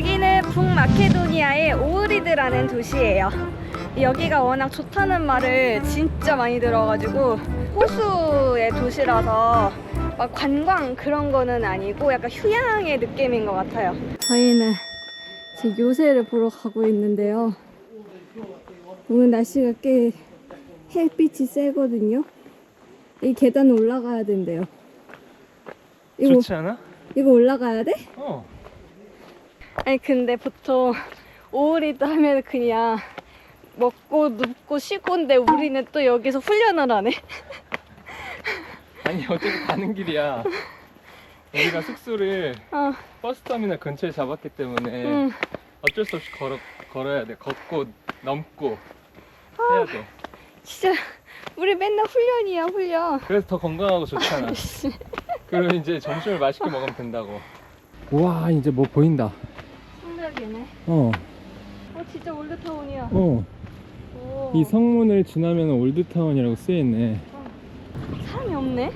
여기는 북마케도니아의 오흐리드라는 도시예요. 여기가 워낙 좋다는 말을 진짜 많이 들어가지고 호수의 도시라서 막 관광 그런 거는 아니고 약간 휴양의 느낌인 것 같아요. 저희는 지금 요새를 보러 가고 있는데요. 오늘 날씨가 꽤 햇빛이 세거든요. 이 계단 올라가야 된대요. 이거 좋지 않아? 이거 올라가야 돼? 어. 아니 근데 보통 오후리도 하면 그냥 먹고 눕고 쉬고인데 우리는 또 여기서 훈련을 하네. 아니 어차피 가는 길이야. 우리가 숙소를 어, 버스터미널 근처에 잡았기 때문에 응. 어쩔 수 없이 걸어 걸어야 돼. 걷고 넘고 아. 해야 돼. 진짜 우리 맨날 훈련이야 훈련. 그래서 더 건강하고 좋잖아. 씨. 그리고 이제 점심을 맛있게 먹으면 된다고. 와 이제 뭐 보인다. 성벽이네. 어, 어 진짜 올드타운이야. 어. 오. 이 성문을 지나면 올드타운이라고 쓰여있네. 사람이 없네.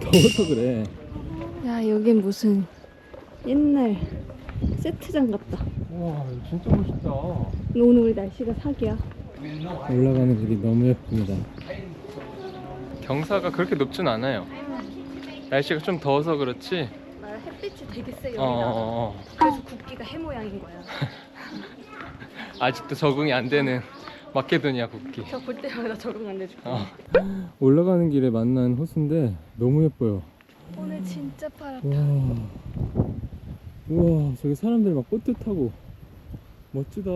더워서 그래. 야 여긴 무슨 옛날 세트장 같다. 와 진짜 멋있다. 오늘 우리 날씨가 사기야. 올라가는 길이 너무 예쁩니다. 경사가 그렇게 높진 않아요. 날씨가 좀 더워서 그렇지. 나 햇빛이 되게 세 여기다. 어, 어, 어. 그래서 국기가 해 모양인 거야. 아직도 적응이 안 되는 마케도니아 국기. 저 볼 때마다 적응 안 돼줄게. 어. 올라가는 길에 만난 호수인데 너무 예뻐요. 오늘 진짜 파랗다. 와, 우와 저기 사람들 막 보트 타고 멋지다.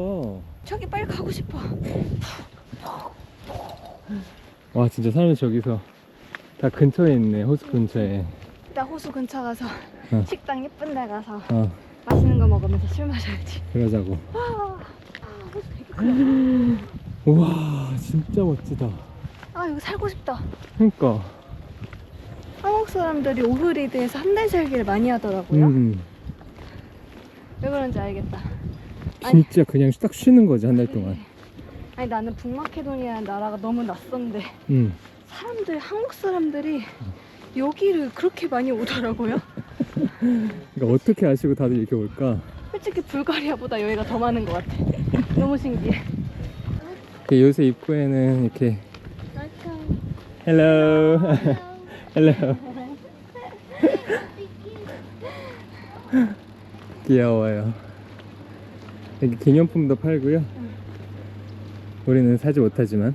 저기 빨리 가고 싶어. 와 진짜 사람이 저기서 다 근처에 있네 호수 근처에. 이따 호수 근처 가서 어. 식당 예쁜 데 가서 어 맛있는 거 먹으면서 술 마셔야지. 그러자고. 아, 호수 되게 크다. 우와 진짜 멋지다. 아 여기 살고 싶다. 그러니까. 한국 사람들이 오흐리드에서 한 달 살기를 많이 하더라고요. 음. 왜 그런지 알겠다. 아니. 진짜 그냥 딱 쉬는 거지 한 달 동안. 아니 나는 북마케도니아라는 나라가 너무 낯선데 음. 사람들 한국 사람들이 여기를 그렇게 많이 오더라고요. 그러니까 어떻게 아시고 다들 이렇게 올까? 솔직히 불가리아보다 여기가 더 많은 것 같아. 너무 신기해. 그 요새 입구에는 이렇게 헬로 헬로 귀여워요. 여기 기념품도 팔고요. 우리는 사지 못하지만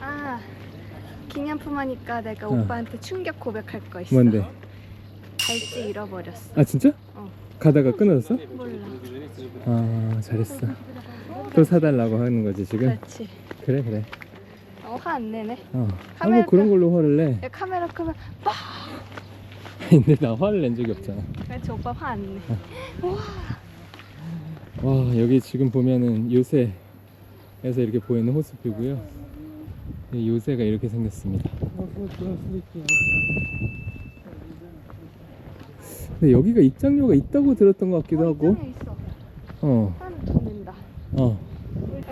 아 기념품 하니까 내가 어. 오빠한테 충격 고백할 거 있어. 뭔데? 발찌 잃어버렸어. 아 진짜? 어. 가다가 끊어졌어? 몰라. 아 잘했어. 또 사달라고 하는 거지 지금? 그렇지. 그래 그래. 어, 화 안 내네. 어. 카메라 한번 그런 걸로 화를 내. 야, 카메라 끄면 빡! 근데 나 화를 낸 적이 없잖아. 그렇지 오빠 화 안 내. 우와. 와 여기 지금 보면은 요새에서 이렇게 보이는 호수뷰고요 이 요새가 이렇게 생겼습니다 근데 여기가 입장료가 있다고 들었던 것 같기도 하고 있어. 어, 사람 돈 낸다. 어,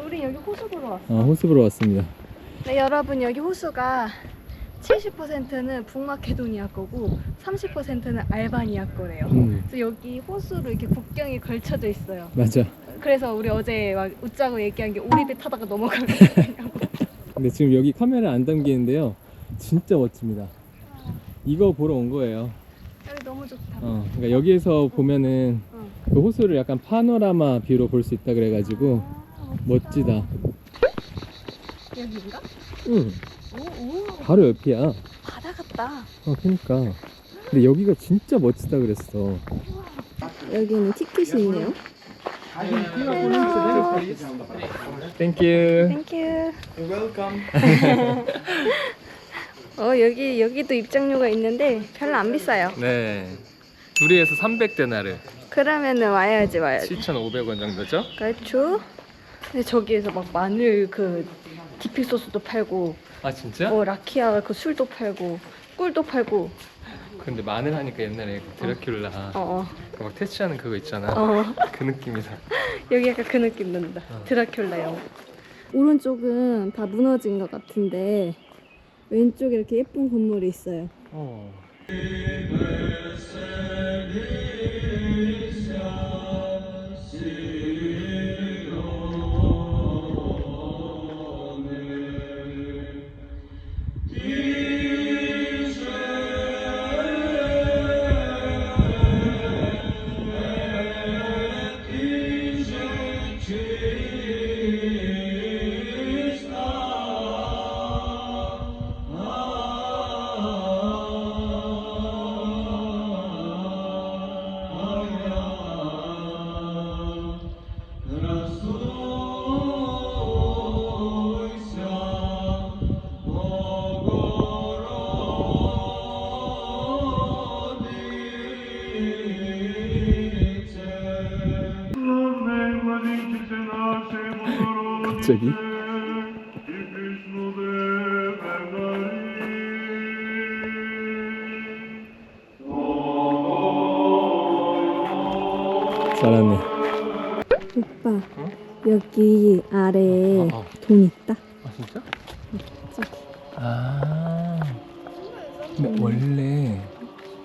우리 여기 호수 보러 왔어. 어 호수 보러 왔습니다 네, 여러분 여기 호수가 70%는 북마케도니아 거고 30%는 알바니아 거래요. 음 그래서 여기 호수로 이렇게 국경이 걸쳐져 있어요. 맞아 그래서 우리 어제 막 웃자고 얘기한 게 오리배 타다가 넘어가는 거냐고. 근데 지금 여기 카메라 안 담기는데요 진짜 멋집니다 이거 보러 온 거예요 여기 너무 좋다. 어, 그러니까 여기에서 보면은 어. 그 호수를 약간 파노라마 뷰로 볼 수 있다 그래가지고 아, 멋지다 여기인가? 응 오, 오, 바로 옆이야 바다 같다. 어, 그니까. 근데 여기가 진짜 멋지다 그랬어. 여기는 티켓이 있네요. 땡큐. 땡큐. 어 여기 여기도 입장료가 있는데 별로 안 비싸요. 네. 둘이에서 300데나르. 그러면은 와야지 와야지. 7,500원 정도죠? 그렇죠. 근데 저기에서 막 마늘 그 디피 소스도 팔고 아, 진짜? 뭐 라키아 그 술도 팔고 꿀도 팔고 근데 마늘 하니까 옛날에 그 드라큘라 어어 그막 퇴치하는 그거 있잖아. 어. 그 느낌이다. 여기 약간 그 느낌 난다. 어. 드라큘라 영. 오른쪽은 다 무너진 것 같은데 왼쪽에 이렇게 예쁜 건물이 있어요. 어. 갑자기? 잘하네. 오빠 여기 아래에 어, 어. 돈 있다. 아 진짜? 저기. 아. 근데 원래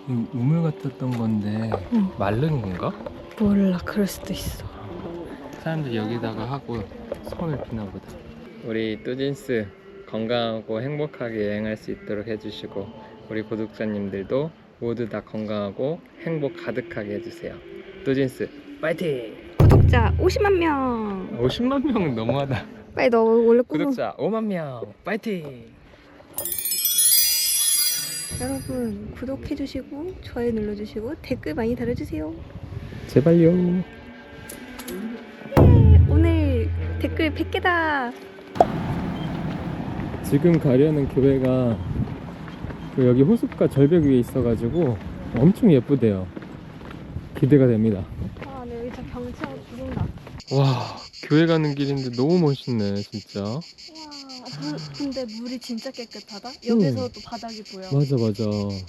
이 우물 같았던 건데 응. 마른 건가? 몰라 그럴 수도 있어. 사람들 여기다가 하고 손을 피나 보다. 우리 뚜진스 건강하고 행복하게 여행할 수 있도록 해주시고 우리 구독자님들도 모두 다 건강하고 행복 가득하게 해주세요. 뚜진스 파이팅! 구독자 50만 명. 50만 명은 너무하다. 빨리 너 원래 꾸며. 구독자 5만 명 파이팅! 여러분 구독해주시고 좋아요 눌러주시고 댓글 많이 달아주세요. 제발요. 댓글 100개다. 지금 가려는 교회가 그 여기 호숫가 절벽 위에 있어가지고 엄청 예쁘대요. 기대가 됩니다. 아, 네, 여기 저 경치하고 죽는다. 와, 교회 가는 길인데 너무 멋있네, 진짜. 와, 물, 근데 물이 진짜 깨끗하다. 여기서 또 바닥이 보여. 맞아, 맞아. 와,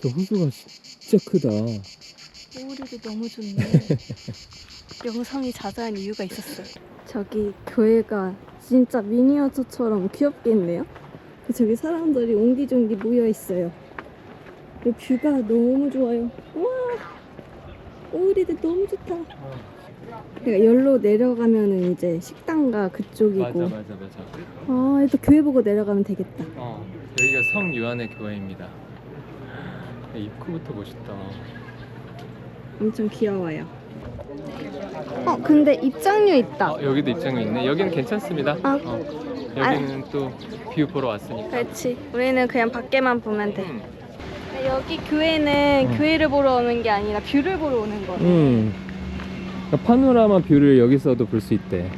또 호수가 진짜 크다. 오리도 너무 좋네. 영상이 자자한 이유가 있었어요. 저기 교회가 진짜 미니어처처럼 귀엽게 했네요. 저기 사람들이 옹기종기 모여 있어요. 이 뷰가 너무 좋아요. 와, 오리들 너무 좋다. 그러니까 열로 내려가면은 이제 식당가 그쪽이고. 맞아, 맞아, 맞아. 아, 또 교회 보고 내려가면 되겠다. 어, 여기가 성유한의 교회입니다. 입구부터 멋있다. 엄청 귀여워요. 어, 근데 입장료 있다. 어, 여기도 입장이 있네. 여기는 괜찮습니다. 아. 어, 여기는 또 뷰 보러 왔으니까. 그렇지. 우리는 그냥 밖에만 보면 돼. 음. 여기 교회는 음. 교회를 보러 오는 게 아니라 뷰를 보러 오는 거네. 음. 그러니까 파노라마 뷰를 여기서도 볼 수 있대.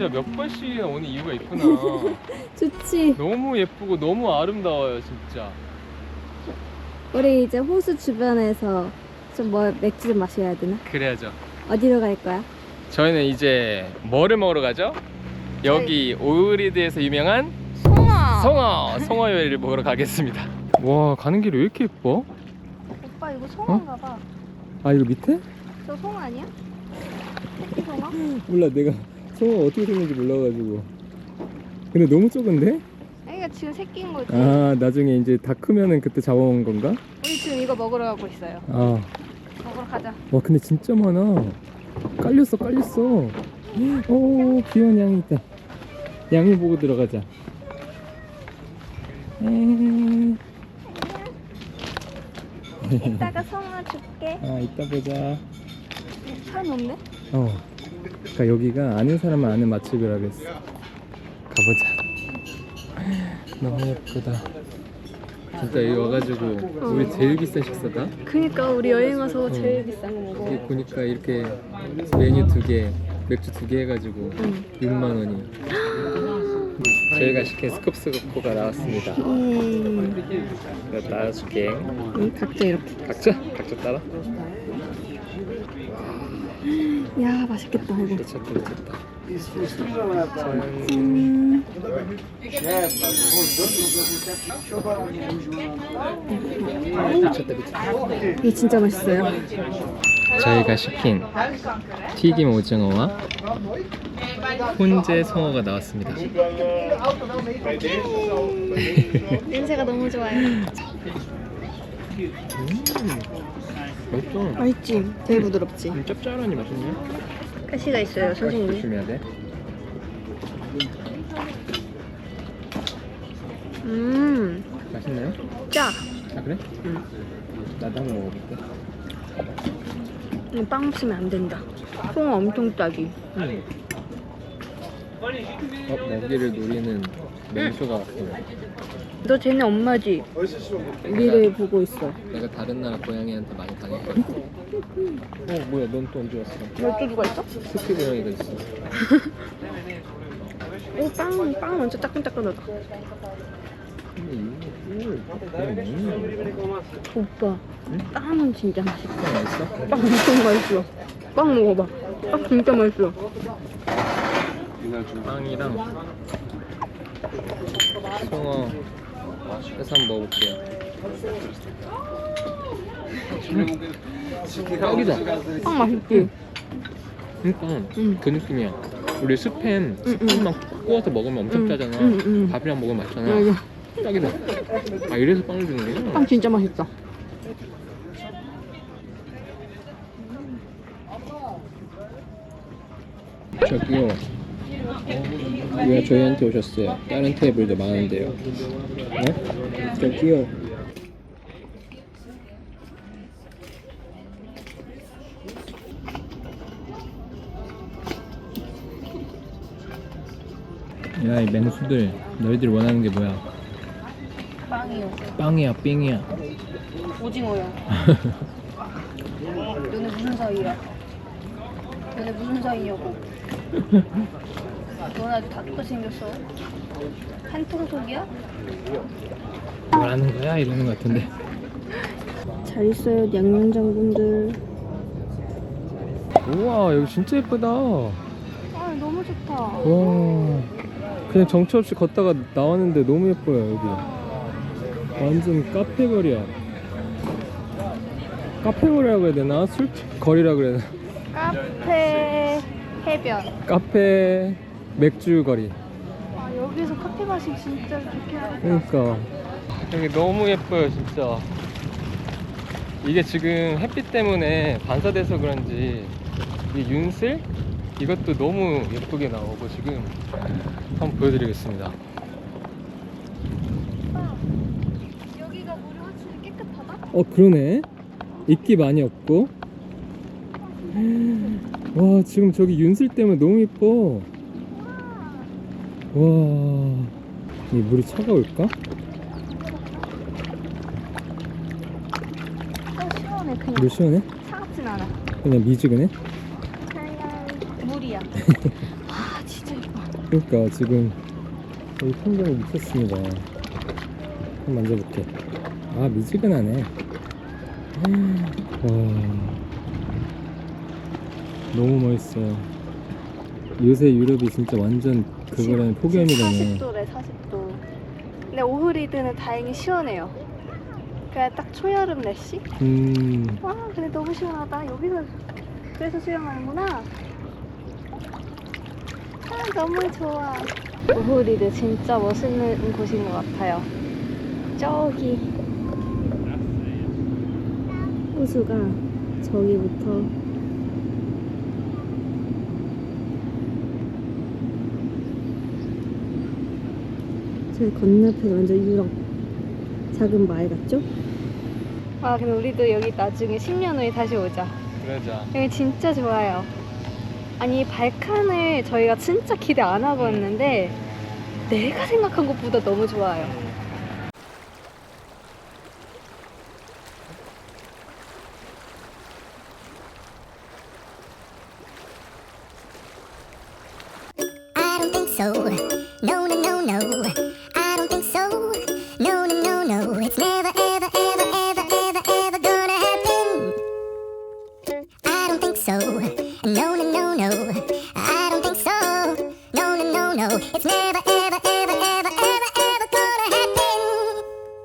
진짜 몇 번씩이나 오는 이유가 있구나. 좋지. 너무 예쁘고 너무 아름다워요 진짜. 우리 이제 호수 주변에서 좀 뭐 맥주 좀 마셔야 되나? 그래야죠. 어디로 갈 거야? 저희는 이제 뭐를 먹으러 가죠? 여기 오리드에서 유명한 송어. 송어 송어 요리를 먹으러 가겠습니다. 와 가는 길이 왜 이렇게 예뻐? 오빠 이거 송어인가 봐. 아 이거 밑에? 저 송어 아니야? 새끼 송어? 몰라 내가 송어 어떻게 생긴지 몰라가지고. 근데 너무 적은데? 아이가 지금 새끼인 거지. 아 나중에 이제 다 크면은 그때 잡아온 건가? 우리 지금 이거 먹으러 가고 있어요. 아. 먹으러 가자. 와 근데 진짜 많아 깔렸어 깔렸어 오 귀여운 양이 있다 양이 보고 들어가자 에이. 이따가 송어 줄게. 아 이따 보자 사람 없네? 어 그러니까 여기가 아는 사람은 아는 맛집이라고 했어 가보자 너무 예쁘다 진짜 여기 와가지고 우리 제일 비싼 식사다 그니까 우리 여행 와서 어. 제일 비싼 거. 여기 보니까 이렇게 메뉴 두개 맥주 두 개 해가지고 응. 6만 원이 저희가 시킨 스쿱스코가 나왔습니다 음. 이거 따라줄게 응, 각자 이렇게. 각자? 각자 따라? 야 맛있겠다 이거. 짠 음. 미쳤다 미쳤다 이게 진짜 맛있어요. 저희가 시킨 튀김 오징어와 훈제 송어가 나왔습니다 냄새가 너무 좋아요. 맛있어 맛있지? 되게 부드럽지? 음, 짭짤하니 맛있네 가시가 있어요 선생님. 조심해야 돼 음. 맛있나요? 짜. 아 그래? 응. 나도 한번 먹어볼게. 이거 빵 없으면 안 된다. 송어 엄청 짜지. 음. 어, 먹이를 노리는 맹수가 왔어. 너 쟤네 엄마지? 미래 보고 있어. 내가 다른 나라 고양이한테 많이 당했거든. 어 뭐야 넌 또 언제 왔어? 열두두가 있어? 스피 고양이가 있어. 오, 빵, 빵 완전 따끈따끈하다. 근데 이거 그냥 먹는 건가? 오빠, 빵은 진짜 맛있어. 진짜 맛있어? 빵 엄청 맛있어. 빵 먹어봐. 빵 진짜 맛있어. 빵이랑 송어 해서 한번 먹어볼게요. 떡이다. 빵 맛있지? 그러니까 응. 그 느낌이야. 우리 스팸 응, 응. 스팸만 구워서 먹으면 엄청 응, 짜잖아. 응, 응. 밥이랑 먹으면 맛있잖아. 맞아. 딱이다. 아 이래서 빵을 주는 빵게 진짜 맛있어. 저기요. 왜 저희한테 오셨어요? 다른 테이블도 많은데요. 네? 저기요. 야, 이 맹수들, 너희들이 원하는 게 뭐야? 빵이요. 빵이야, 삥이야. 오징어요. 너네 무슨 사이야? 너네 무슨 사이냐고. 넌 아주 다 똑같이 생겼어. 한통 속이야? 뭐라는 거야? 이러는 것 같은데. 잘 있어요, 양념장군들. 우와, 여기 진짜 예쁘다. 아, 너무 좋다. 와 그냥 정처 없이 걷다가 나왔는데 너무 예뻐요 여기 완전 카페 거리야 카페 거리라고 해야 되나? 술 거리라고 그래야 되나? 카페 해변. 카페 맥주 거리. 아, 여기서 커피 마시면 진짜 좋겠다. 그러니까. 여기 너무 예뻐요 진짜. 이게 지금 햇빛 때문에 반사돼서 그런지 이 윤슬? 이것도 너무 예쁘게 나오고 지금 한번 보여드리겠습니다. 여기가 물이 확실히 깨끗하다? 어 그러네. 이끼 많이 없고. 와 지금 저기 윤슬 때문에 너무 이뻐 와이 물이 차가울까? 어, 시원해, 그냥. 물 시원해? 차갑진 않아. 그냥 미지근해? 그냥 물이야. 와, 진짜 예뻐. 그러니까 지금 여기 풍경이 미쳤습니다 한번 만져볼게 아 미지근하네 와 너무 멋있어요 요새 유럽이 진짜 완전 그거라는 폭염이라네 40도래, 40도. 근데 오흐리드는 다행히 시원해요. 그냥 딱 초여름 날씨? 음 와, 근데 너무 시원하다. 여기서 그래서 수영하는구나. 아, 너무 좋아. 오흐리드 진짜 멋있는 곳인 것 같아요. 저기 호수가 저기부터 저기 건너편 완전 유럽 작은 마을 같죠? 아 근데 우리도 여기 나중에 10년 후에 다시 오자 그러자 여기 진짜 좋아요 아니 발칸을 저희가 진짜 기대 안 하고 왔는데 내가 생각한 것보다 너무 좋아요 I don't think so.